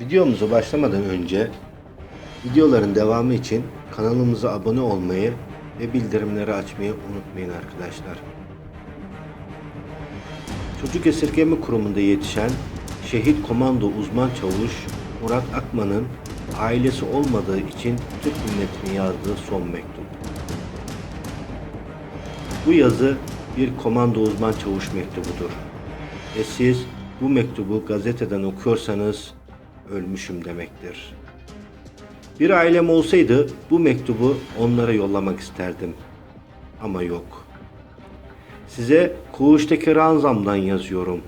Videomuza başlamadan önce videoların devamı için kanalımıza abone olmayı ve bildirimleri açmayı unutmayın arkadaşlar. Çocuk Esirgeme Kurumu'nda yetişen şehit komando uzman çavuş Murat Akman'ın ailesi olmadığı için Türk milletine yazdığı son mektup. Bu yazı bir komando uzman çavuş mektubudur. Ve siz bu mektubu gazeteden okuyorsanız ölmüşüm demektir. Bir ailem olsaydı bu mektubu onlara yollamak isterdim. Ama yok. Size Kuğuş'taki ranzamdan yazıyorum.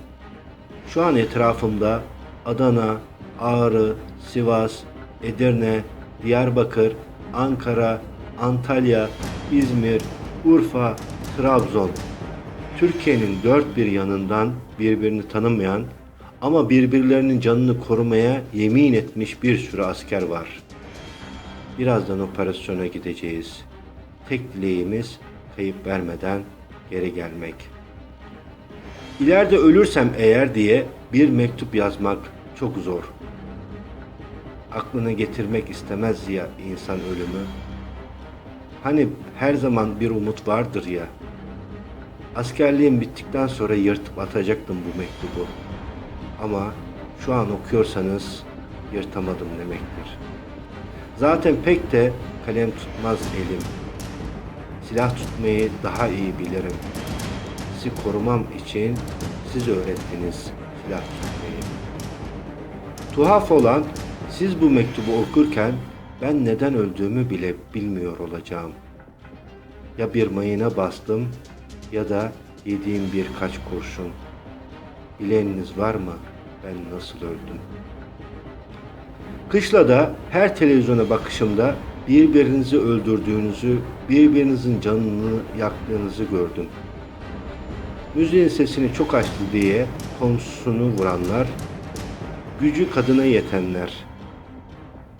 Şu an etrafımda Adana, Ağrı, Sivas, Edirne, Diyarbakır, Ankara, Antalya, İzmir, Urfa, Trabzon. Türkiye'nin dört bir yanından birbirini tanımayan ama birbirlerinin canını korumaya yemin etmiş bir sürü asker var. Birazdan operasyona gideceğiz. Tek dileğimiz kayıp vermeden geri gelmek. İleride ölürsem eğer diye bir mektup yazmak çok zor. Aklına getirmek istemez ya insan ölümü. Hani her zaman bir umut vardır ya. Askerliğim bittikten sonra yırtıp atacaktım bu mektubu. Ama şu an okuyorsanız yırtamadım demektir. Zaten pek de kalem tutmaz elim. Silah tutmayı daha iyi bilirim. Sizi korumam için siz öğrettiniz silah tutmayı. Tuhaf olan siz bu mektubu okurken ben neden öldüğümü bile bilmiyor olacağım. Ya bir mayına bastım ya da yediğim birkaç kurşun. Bileniniz var mı ben nasıl öldüm? Kışlada her televizyona bakışımda birbirinizi öldürdüğünüzü, birbirinizin canını yaktığınızı gördüm. Müziğin sesini çok açtı diye komşusunu vuranlar, gücü kadına yetenler,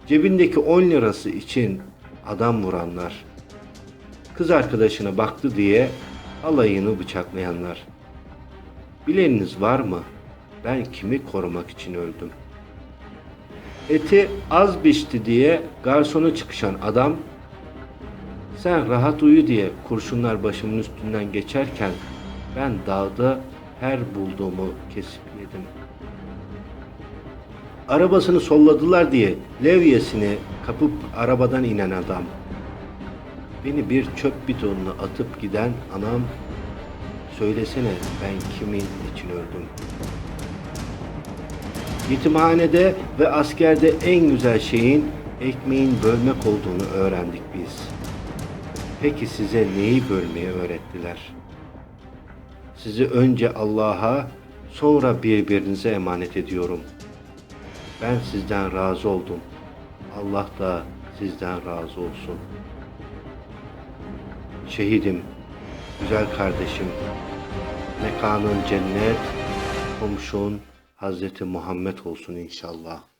cebindeki 10 lirası için adam vuranlar, kız arkadaşına baktı diye alayını bıçaklayanlar. Bileniniz var mı? Ben kimi korumak için öldüm? Eti az biçti diye garsona çıkışan adam, sen rahat uyu diye kurşunlar başımın üstünden geçerken ben dağda her bulduğumu kesip yedim. Arabasını solladılar diye levyesini kapıp arabadan inen adam. Beni bir çöp bidonuna atıp giden anam, söylesene ben kimin için öldüm? Yetimhanede ve askerde en güzel şeyin ekmeğin bölmek olduğunu öğrendik biz. Peki size neyi bölmeyi öğrettiler? Sizi önce Allah'a, sonra birbirinize emanet ediyorum. Ben sizden razı oldum. Allah da sizden razı olsun. Şehidim, güzel kardeşim, mekanın cennet, komşun Hazreti Muhammed olsun inşallah.